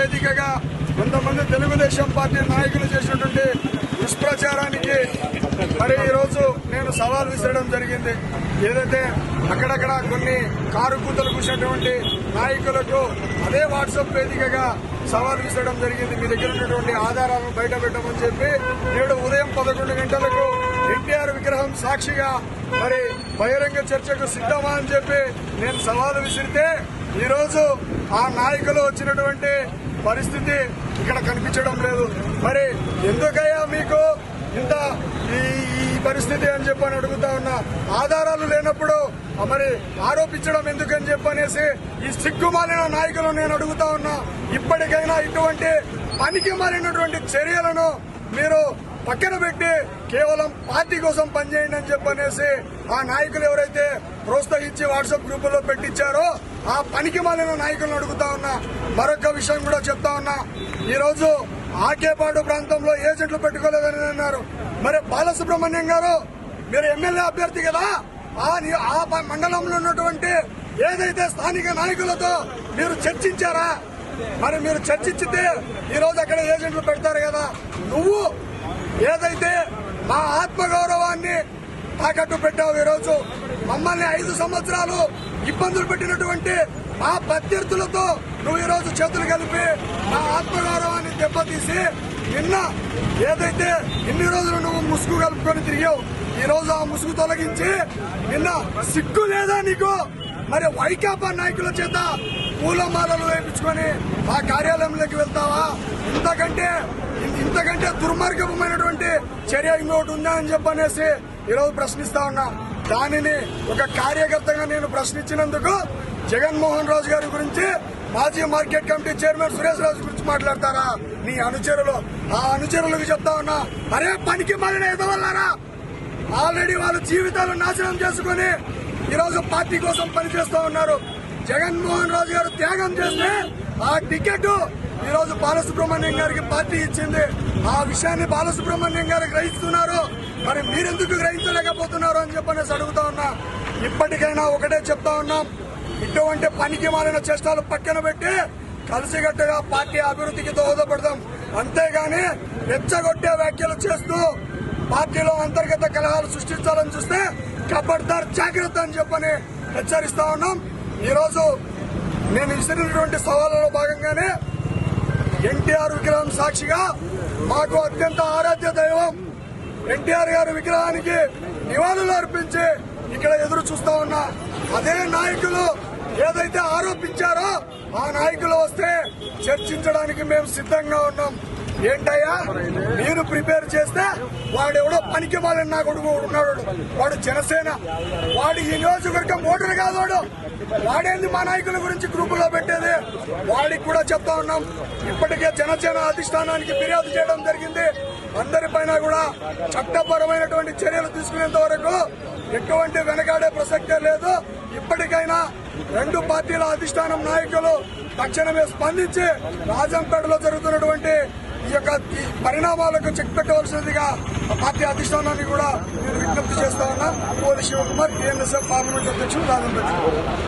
వేదికగా కొంతమంది తెలుగుదేశం పార్టీ నాయకులు చేసినటువంటి దుష్ప్రచారానికి మరి ఈరోజు నేను సవాల్ విసరడం జరిగింది. ఏదైతే అక్కడక్కడ కొన్ని కారు కూతలు కూసినటువంటి నాయకులకు అదే వాట్సాప్ వేదికగా సవాల్ విసరడం జరిగింది. మీ దగ్గర ఉన్నటువంటి ఆధారాలను బయట పెట్టమని చెప్పి నేడు ఉదయం పదకొండు గంటలకు ఎన్టీఆర్ విగ్రహం సాక్షిగా మరి బహిరంగ చర్చకు సిద్ధమా అని చెప్పి నేను సవాలు విసిరితే ఈరోజు ఆ నాయకులు వచ్చినటువంటి పరిస్థితి ఇక్కడ కనిపించడం లేదు. మరి ఎందుకయ్యా మీకు ఇంత ఈ ఈ పరిస్థితి అని చెప్పని అడుగుతా ఉన్నా? ఆధారాలు లేనప్పుడు మరి ఆరోపించడం ఎందుకని చెప్పనేసి ఈ సిగ్గుమాలిన నాయకులు నేను అడుగుతా ఉన్నా. ఇప్పటికైనా ఇటువంటి పనికి మారినటువంటి చర్యలను మీరు పక్కన పెట్టి కేవలం పార్టీ కోసం పనిచేయండి అని చెప్పనేసి ఆ నాయకులు ఎవరైతే ప్రోత్సహించి వాట్సాప్ గ్రూపుల్లో పెట్టించారో ఆ పనికి మాలిన నాయకులను అడుగుతా ఉన్నా మరొక విషయం కూడా చెప్తా ఉన్నా. ఈరోజు ఆకేపాడు ప్రాంతంలో ఏజెంట్లు పెట్టుకోలేదని అన్నారు. మరి బాలసుబ్రహ్మణ్యం గారు మీరు ఎమ్మెల్యే అభ్యర్థి కదా? ఆ ప- మండలంలో ఉన్నటువంటి ఏదైతే స్థానిక నాయకులతో మీరు చర్చించారా? మరి మీరు చర్చించితే ఈరోజు అక్కడ ఏజెంట్లు పెడతారు కదా? నువ్వు ఏదైతే మా ఆత్మగౌరవాన్ని తాకట్టు పెట్టావు ఈరోజు మమ్మల్ని ఐదు సంవత్సరాలు ఇబ్బందులు పెట్టినటువంటి మా ప్రత్యర్థులతో నువ్వు ఈరోజు చేతులు కలిపి మా ఆత్మగౌరవాన్ని దెబ్బతీసి నిన్న ఏదైతే ఇన్ని రోజులు నువ్వు ముసుగు కలుపుకొని తిరిగావు ఈ రోజు ఆ ముసుగు తొలగించి నిన్న సిగ్గు లేదా నీకు? మరి వైకాపా నాయకుల చేత పూలమాలలు వేయించుకొని ఆ కార్యాలయంలోకి వెళ్తావా? ఇంతకంటే ఇంతకంటే దుర్మార్గమైనటువంటి చర్య ఇంకోటి ఉందా అని చెప్పనేసి ఈరోజు ప్రశ్నిస్తా ఉన్నా. దానిని ఒక కార్యకర్తగా నేను ప్రశ్నించినందుకు జగన్మోహన్ రాజు గారి గురించి మాజీ market committee chairman Suresh Raju గురించి మాట్లాడతారా? నీ అనుచరులు. ఆ అనుచరులకు చెప్తా ఉన్నా అరే పనికి మళ్ళీ ఎదవల్లారా? ఆల్రెడీ వాళ్ళ జీవితాలు నాశనం చేసుకుని ఈరోజు పార్టీ కోసం పనిచేస్తూ ఉన్నారు. జగన్మోహన్ రాజు గారు త్యాగం చేస్తే ఆ టికెట్ ఈ రోజు బాలసుబ్రహ్మణ్యం గారికి పార్టీ ఇచ్చింది. ఆ విషయాన్ని బాలసుబ్రహ్మణ్యం గారు గ్రహిస్తున్నారు. మరి మీరెందుకు గ్రహించలేకపోతున్నారు అని చెప్పనేసి అడుగుతా ఉన్నా. ఇప్పటికైనా ఒకటే చెప్తా ఉన్నాం. ఇటువంటి పనికి మాలిన చేష్టాలు పక్కన పెట్టి కలిసికట్టుగా పార్టీ అభివృద్ధికి దోహదపడదాం. అంతేగాని రెచ్చగొట్టే వ్యాఖ్యలు చేస్తూ పార్టీలో అంతర్గత కలహాలు సృష్టించాలని చూస్తే కబడ్దార్ జాగ్రత్త అని చెప్పని హెచ్చరిస్తా ఉన్నాం. ఈరోజు నేను ఇచ్చినటువంటి సవాళ్ళలో భాగంగానే ఎన్టీఆర్ విగ్రహం సాక్షిగా మాకు అత్యంత ఆరాధ్య దైవం ఎన్టీఆర్ గారి విగ్రహానికి నివాళులు అర్పించి ఇక్కడ ఎదురు చూస్తా ఉన్నా. అదే నాయకులు ఏదైతే ఆరోపించారో ఆ నాయకులు వస్తే చర్చించడానికి మేము సిద్ధంగా ఉన్నాం. ఏంటయ్యా? మీరు ప్రిపేర్ చేస్తే వాడెవడో పనికి మాలని నా కొడుకు ఉన్నాడు. వాడు జనసేన. వాడు ఈ నియోజకవర్గం ఓటర్ కాదు వాడు. వాడేంది మా నాయకుల గురించి గ్రూపులో పెట్టేది? వాడికి కూడా చెప్తా ఉన్నాం. ఇప్పటికే జనసేన అధిష్టానానికి ఫిర్యాదు చేయడం జరిగింది. అందరిపైన కూడా చట్టపరమైనటువంటి చర్యలు తీసుకునేంత వరకు ఎటువంటి వెనకాడే ప్రసక్తే లేదు. ఇప్పటికైనా రెండు పార్టీల అధిష్టానం నాయకులు తక్షణమే స్పందించి రాజంపేటలో జరుగుతున్నటువంటి ఈ యొక్క పరిణామాలకు చెక్ పెట్టవలసిందిగా పార్టీ అధిష్టానాన్ని కూడా నేను విజ్ఞప్తి చేస్తా ఉన్నా. పోలీస్ శివకుమార్ టీఎన్ఎస్ఎఫ్ పార్లమెంట్ అధ్యక్షుడు రాజంపేట.